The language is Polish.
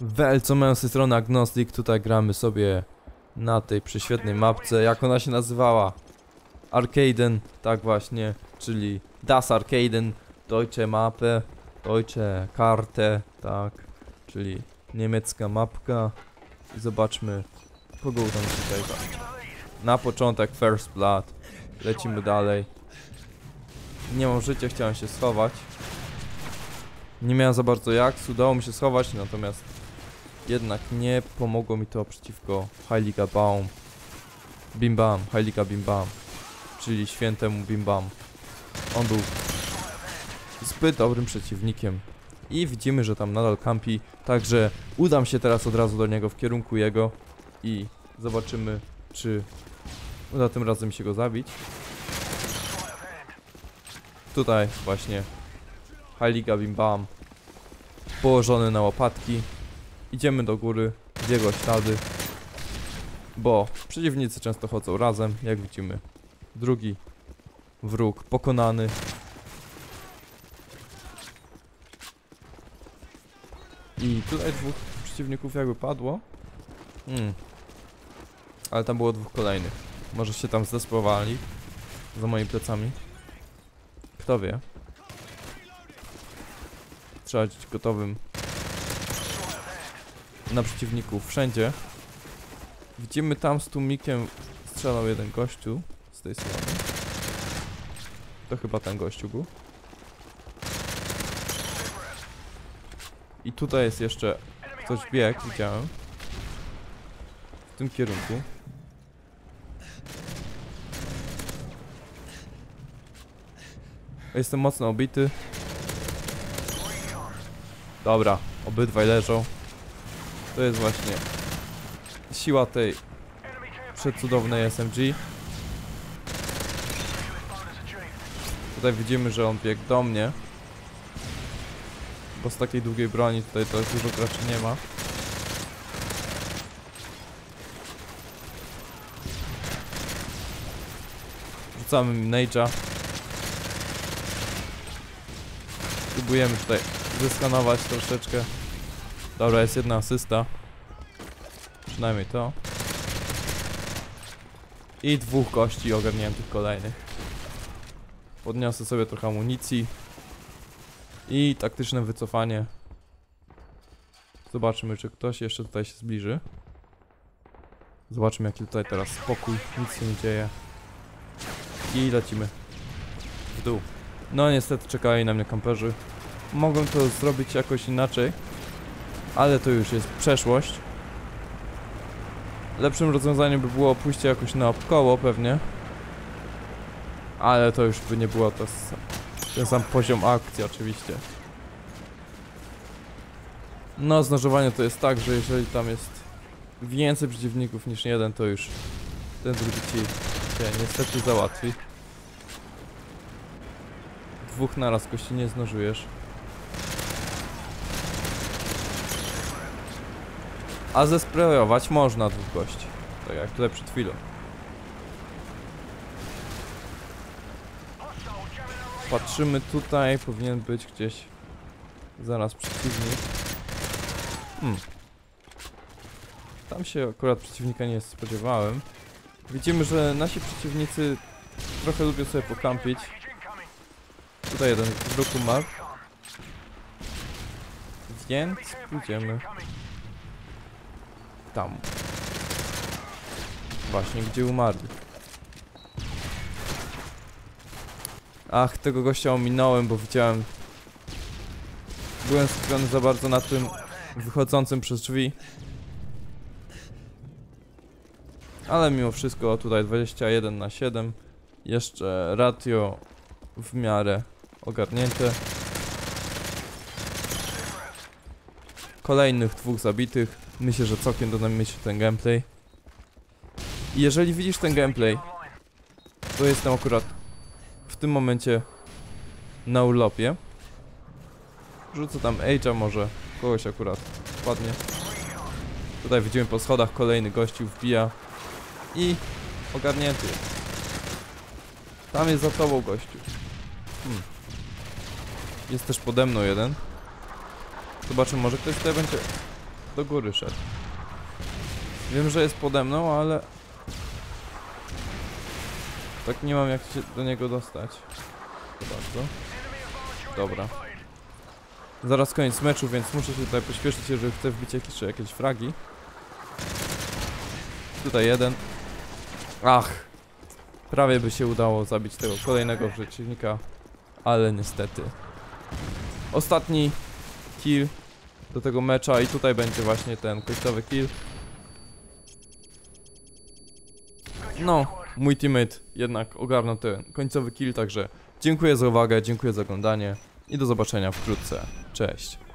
Welco mają z tej strony Agnostic, tutaj gramy sobie na tej prześwietnej mapce, jak ona się nazywała? Arcaden, tak właśnie, czyli Das Arcaden, Deutsche Mappe, Deutsche Karte, tak, czyli niemiecka mapka. I zobaczmy, kogo uda mi. Na początek First Blood, lecimy dalej. Nie mam życia, chciałem się schować. Nie miałem za bardzo jak, udało mi się schować, natomiast jednak nie pomogło mi to przeciwko Heiliga Baum. Bim Bam, Heiliga Bim Bam, czyli świętemu Bim Bam. On był zbyt dobrym przeciwnikiem. I widzimy, że tam nadal kampi, także udam się teraz od razu do niego w kierunku jego i zobaczymy, czy uda tym razem się go zabić. Tutaj właśnie Heiliga Bim Bam położony na łopatki. Idziemy do góry, w jego ślady, bo przeciwnicy często chodzą razem, jak widzimy. Drugi wróg pokonany. I tutaj dwóch przeciwników jakby padło. Hmm. Ale tam było dwóch kolejnych. Może się tam zdesperowali za moimi plecami. Kto wie? Trzeba być gotowym na przeciwników wszędzie. Widzimy tam z tłumikiem strzelał jeden gościu z tej strony. To chyba ten gościu był. I tutaj jest jeszcze ktoś bieg, widziałem. W tym kierunku. Jestem mocno obity. Dobra, obydwaj leżą. To jest właśnie siła tej przecudownej SMG. Tutaj widzimy, że on biegł do mnie. Bo z takiej długiej broni tutaj to dużo graczy nie ma. Rzucamy Nage'a. Próbujemy tutaj zeskanować troszeczkę. Dobra, jest jedna asysta. Przynajmniej to. I dwóch gości ogarniętych kolejnych. Podniosę sobie trochę amunicji. I taktyczne wycofanie. Zobaczymy, czy ktoś jeszcze tutaj się zbliży. Zobaczymy, jaki tutaj teraz spokój. Nic się nie dzieje. I lecimy w dół. No niestety czekali na mnie kamperzy. Mogłem to zrobić jakoś inaczej. Ale to już jest przeszłość. Lepszym rozwiązaniem by było pójście jakoś naokoło pewnie. Ale to już by nie było to ten sam poziom akcji oczywiście. No, znożowanie to jest tak, że jeżeli tam jest więcej przeciwników niż jeden, to już ten drugi ci się niestety załatwi. Dwóch naraz kości nie znożujesz. A zesprejować można dwóch gości. Tak jak tutaj przed chwilą. Patrzymy tutaj, powinien być gdzieś zaraz przeciwnik. Hmm. Tam się akurat przeciwnika nie spodziewałem. Widzimy, że nasi przeciwnicy trochę lubią sobie pokampić. Tutaj jeden z ruchu umarł. Więc pójdziemy tam. Właśnie, gdzie umarli. Ach, tego gościa ominąłem, bo widziałem... Byłem skupiony za bardzo na tym wychodzącym przez drzwi. Ale mimo wszystko tutaj 21 na 7. Jeszcze ratio w miarę ogarnięte. Kolejnych dwóch zabitych. Myślę, że całkiem się ten gameplay. I jeżeli widzisz ten gameplay, to jestem akurat w tym momencie na urlopie. Rzucę tam Age'a może, kogoś akurat ładnie. Tutaj widzimy po schodach kolejny gościu wbija i ogarnięty. Tam jest za tobą gościu. Hmm. Jest też pode mną jeden. Zobaczymy, może ktoś tutaj będzie do góry szedł. Wiem, że jest pode mną, ale... Tak nie mam jak się do niego dostać. To bardzo. Dobra. Zaraz koniec meczu, więc muszę się tutaj pośpieszyć, jeżeli chcę wbić jakieś, jakieś fragi. Tutaj jeden. Ach! Prawie by się udało zabić tego kolejnego przeciwnika, ale niestety. Ostatni kill do tego mecza i tutaj będzie właśnie ten końcowy kill. No, mój teammate jednak ogarnął ten końcowy kill, także dziękuję za uwagę, dziękuję za oglądanie i do zobaczenia wkrótce. Cześć.